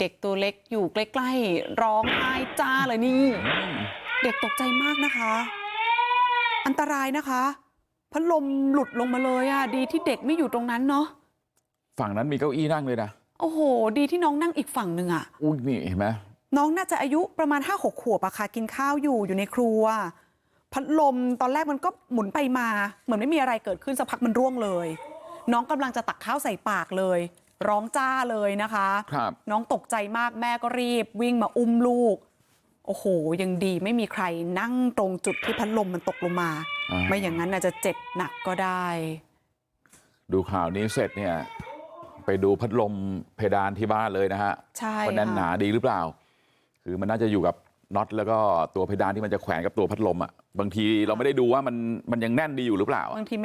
เด็กตัวเล็กอยู่ใกล้ๆร้องไห้จ้าเลยนี่เด็กตกใจมากนะคะอันตรายนะคะพัดลมหลุดลงมาเลยอะดีที่เด็กไม่อยู่ตรงนั้นเนาะฝั่งนั้นมีเก้าอี้นั่งเลยนะโอ้โหดีที่น้องนั่งอีกฝั่งหนึ่งอะอุ้ยนี่เห็นไหมน้องน่าจะอายุประมาณห้าหกขวบอะค่ะกินข้าวอยู่อยู่ในครัวพัดลมตอนแรกมันก็หมุนไปมาเหมือนไม่มีอะไรเกิดขึ้นสักพักมันร่วงเลยน้องกำลังจะตักข้าวใส่ปากเลย ร้องจ้าเลยนะคะครับน้องตกใจมากแม่ก็รีบวิ่งมาอุ้มลูกโอ้โหยังดีไม่มีใครนั่งตรงจุดที่พัดลมมันตกลงมาอ่าไม่อย่างนั้นอาจจะเจ็บหนักก็ได้ดูข่าวนี้เสร็จเนี่ยไปดูพัดลมเพดานที่บ้านเลยนะฮะใช่ว่าแน่นหนาค่ะดีหรือเปล่าคือมันน่าจะอยู่กับน็อตแล้วก็ตัวเพดานที่มันจะแขวนกับตัวพัดลมอะบางทีเราไม่ได้ดูว่ามันมันยังแน่นดีอยู่หรือเปล่าอะบางที